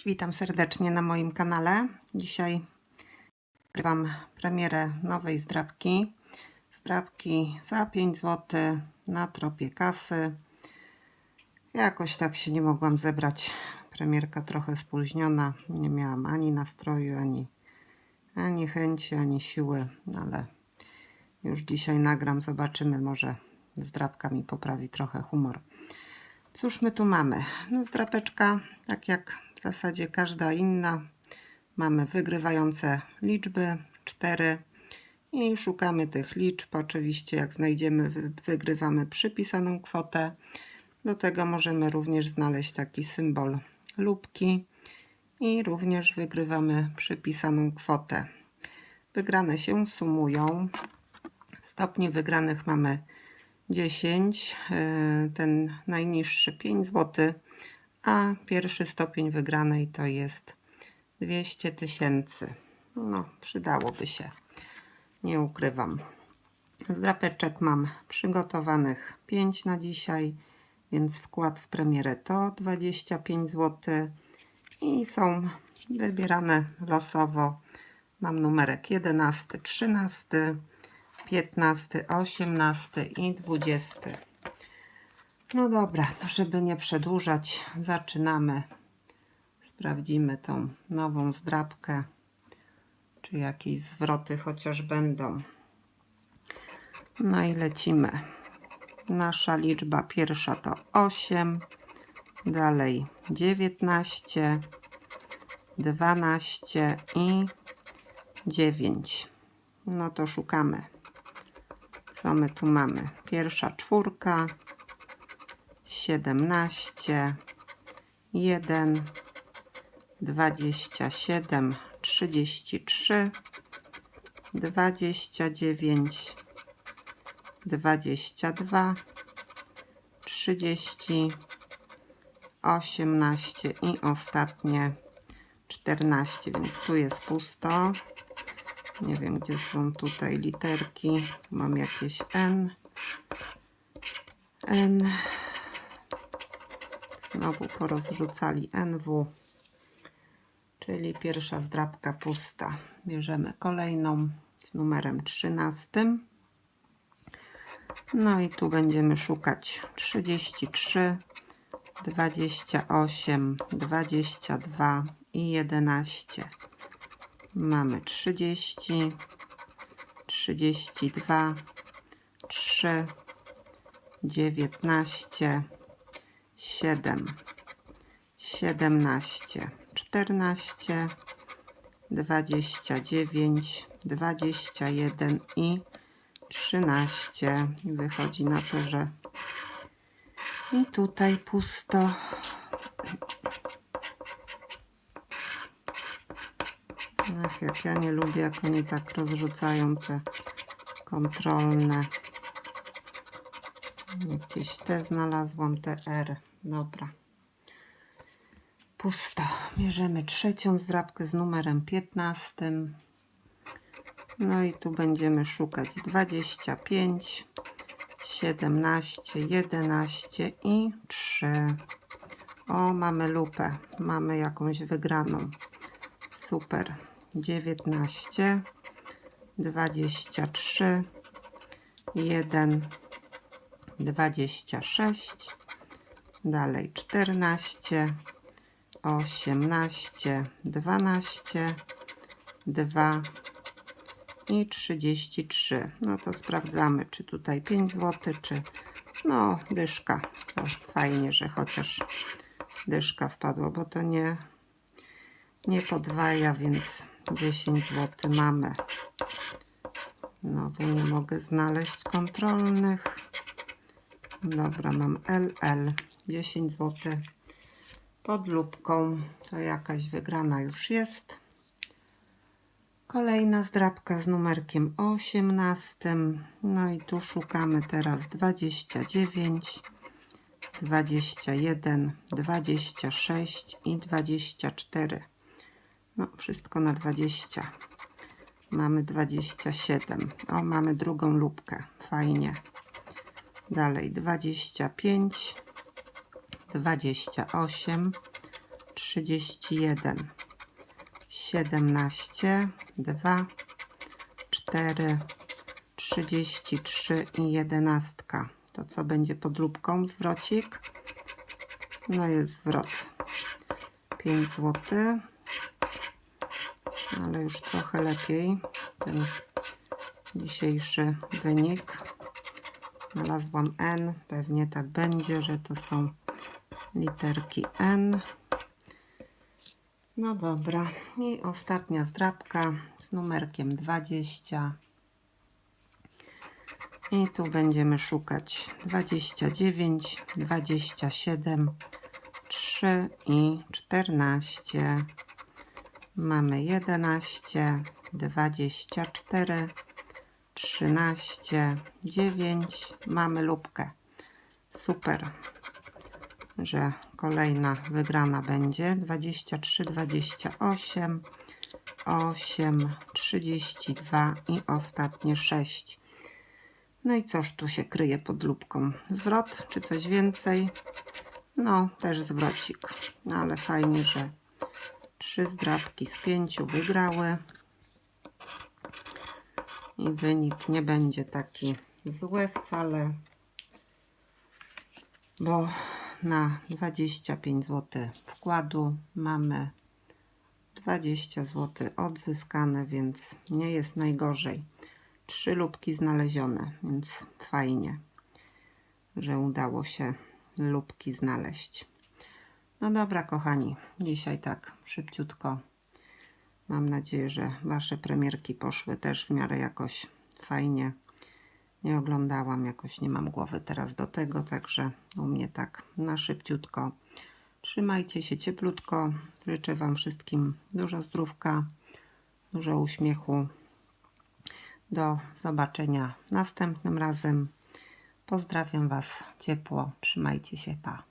Cześć, witam serdecznie na moim kanale. Dzisiaj nagrywam premierę nowej zdrabki. Zdrabki za 5 zł na tropie kasy. Jakoś tak się nie mogłam zebrać. Premierka trochę spóźniona. Nie miałam ani nastroju, ani, ani chęci, ani siły, ale już dzisiaj nagram. Zobaczymy, może zdrabka mi poprawi trochę humor. Cóż my tu mamy? No, zdrapeczka, tak jak w zasadzie każda inna. Mamy wygrywające liczby 4 i szukamy tych liczb. Oczywiście, jak znajdziemy, wy- wygrywamy przypisaną kwotę. Do tego możemy również znaleźć taki symbol lubki i również wygrywamy przypisaną kwotę. Wygrane się sumują. Stopni wygranych mamy 10, e, ten najniższy 5 zł, a pierwszy stopień wygranej to jest 200 tysięcy. No, przydałoby się, nie ukrywam. Z drapeczek mam przygotowanych 5 na dzisiaj, więc wkład w premierę to 25 zł i są wybierane losowo. Mam numerek 11, 13, 15, 18 i 20. No dobra, to żeby nie przedłużać, zaczynamy. Sprawdzimy tą nową zdrabkę, czy jakieś zwroty chociaż będą. No i lecimy. Nasza liczba pierwsza to 8, dalej 19, 12 i 9. No to szukamy. Co my tu mamy? Pierwsza czwórka, 17, 1, 27, 33, 29, 22, 30, 18 i ostatnie 14, więc tu jest pusto. Nie wiem, gdzie są tutaj literki. Mam jakieś N. N. Znowu porozrzucali NW. Czyli pierwsza zdrabka pusta. Bierzemy kolejną z numerem 13. No i tu będziemy szukać 33, 28, 22 i 11. Mamy 30, 32, 3, 19, 7, 17, 14, 29, 21 i 13. Wychodzi na to, że i tutaj pusto. Ach, jak ja nie lubię, jak oni tak rozrzucają te kontrolne. Jakieś te znalazłam, te R. Dobra. Pusto. Bierzemy trzecią zdrabkę z numerem 15. No i tu będziemy szukać 25, 17, 11 i 3. O, mamy lupę. Mamy jakąś wygraną. Super. 19, 23, 1, 26, dalej 14, 18, 12, 2 i 33. No to sprawdzamy, czy tutaj 5 zł, czy no dyszka. To fajnie, że chociaż dyszka wpadło, bo to nie, nie podwaja, więc 10 zł mamy. Znowu nie mogę znaleźć kontrolnych. Dobra, mam LL 10 zł pod lubką. To jakaś wygrana już jest. Kolejna zdrabka z numerkiem 18. No i tu szukamy teraz 29, 21, 26 i 24. No, wszystko na 20. Mamy 27. O, mamy drugą lubkę. Fajnie. Dalej 25, 28, 30. 31, 17, 2, 4, 33 i 11. To co będzie pod lubką? Zwrocik. No jest zwrot. 5 zł. Ale już trochę lepiej ten dzisiejszy wynik. Znalazłam N. Pewnie tak będzie, że to są literki N. No dobra. I ostatnia zdrabka z numerkiem 20. I tu będziemy szukać 29, 27, 3 i 14. Mamy 11, 24, 13, 9. Mamy lubkę. Super, że kolejna wygrana będzie 23, 28, 8, 32 i ostatnie 6. No i cóż tu się kryje pod lubką? Zwrot czy coś więcej? No, też zwrocik. No, ale fajnie, że trzy zdrabki z pięciu wygrały. I wynik nie będzie taki zły wcale, bo na 25 zł wkładu mamy 20 zł odzyskane, więc nie jest najgorzej. Trzy lubki znalezione, więc fajnie, że udało się lubki znaleźć. No dobra, kochani, dzisiaj tak szybciutko. Mam nadzieję, że Wasze premierki poszły też w miarę jakoś fajnie. Nie oglądałam, jakoś nie mam głowy teraz do tego, także u mnie tak na szybciutko. Trzymajcie się cieplutko. Życzę Wam wszystkim dużo zdrówka, dużo uśmiechu. Do zobaczenia następnym razem. Pozdrawiam Was ciepło. Trzymajcie się. Pa.